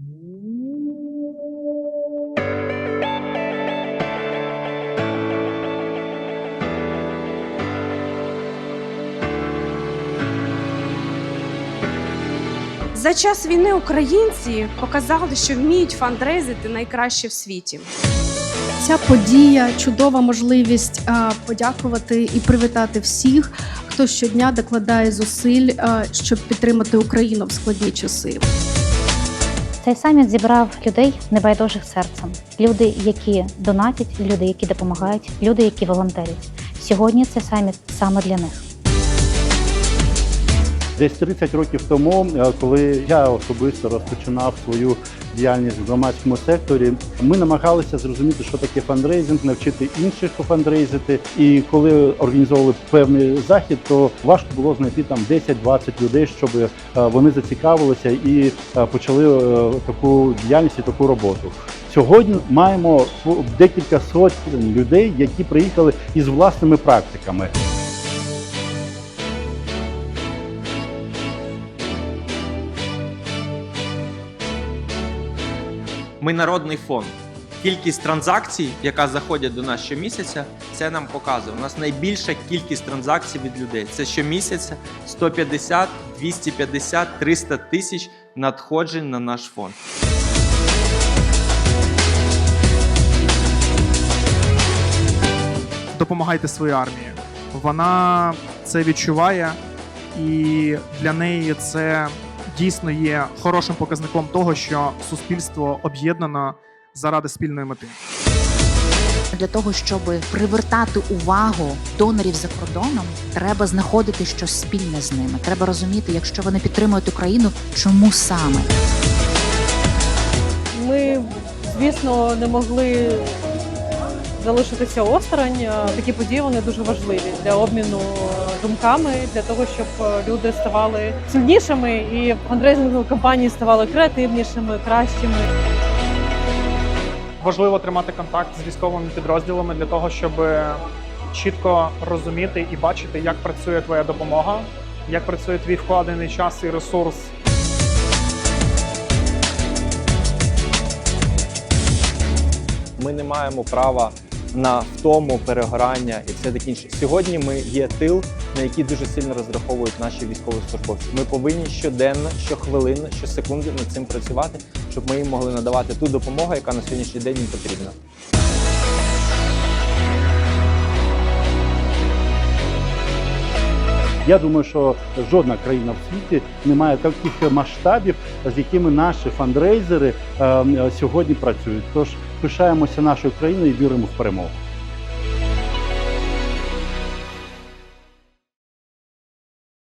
За час війни українці показали, що вміють фандрейзити найкраще в світі. Ця подія чудова можливість а, подякувати і привітати всіх, хто щодня докладає зусиль, а, щоб підтримати Україну в складні часи. Цей саміт зібрав людей небайдужих серцем, люди, які донатять, люди, які допомагають, люди, які волонтерять. Сьогодні цей саміт саме для них. Десь 30 років тому, е, коли я особисто розпочинав свою діяльність в громадському секторі, ми намагалися зрозуміти, що таке фандрейзинг, навчити інших фандрейзити. І коли організовували певний захід, то важко було знайти там 10-20 людей, щоб е, вони зацікавилися і е, почали таку діяльність і таку роботу. Сьогодні маємо декілька сотень людей, які приїхали із власними практиками. Ми народний фонд. Кількість транзакцій, яка заходять до нас щомісяця, це нам показує. У нас найбільша кількість транзакцій від людей. Це щомісяця 150, 250, 300 тисяч надходжень на наш фонд. допомагайте своїй армії. Вона це відчуває, і для неї це дійсно є хорошим показником того, що суспільство об'єднано заради спільної мети. Для того щоб привертати увагу донорів за кордоном, треба знаходити щось спільне з ними. Треба розуміти, якщо вони підтримують Україну, чому саме. Ми, звісно, не могли залишитися осторонь. Такі події вони дуже важливі для обміну думками, для того, щоб люди ставали сильнішими і фандрейзингові компанії ставали креативнішими, кращими. Важливо тримати контакт з військовими підрозділами для того, щоб чітко розуміти і бачити, як працює твоя допомога, як працює твій вкладений час і ресурс Ми не маємо права на втому, перегорання і все таке інше. Сьогодні ми є тил, на який дуже сильно розраховують наші військовослужбовці. Ми повинні щоденно, щохвилинно, щосекунди над цим працювати, щоб ми їм могли надавати ту допомогу, яка на сьогоднішній день їм потрібна. Я думаю, що жодна країна в світі не має таких масштабів, з якими наші фандрейзери е, сьогодні працюють. Тож пишаємося нашою країною і віримо в перемогу.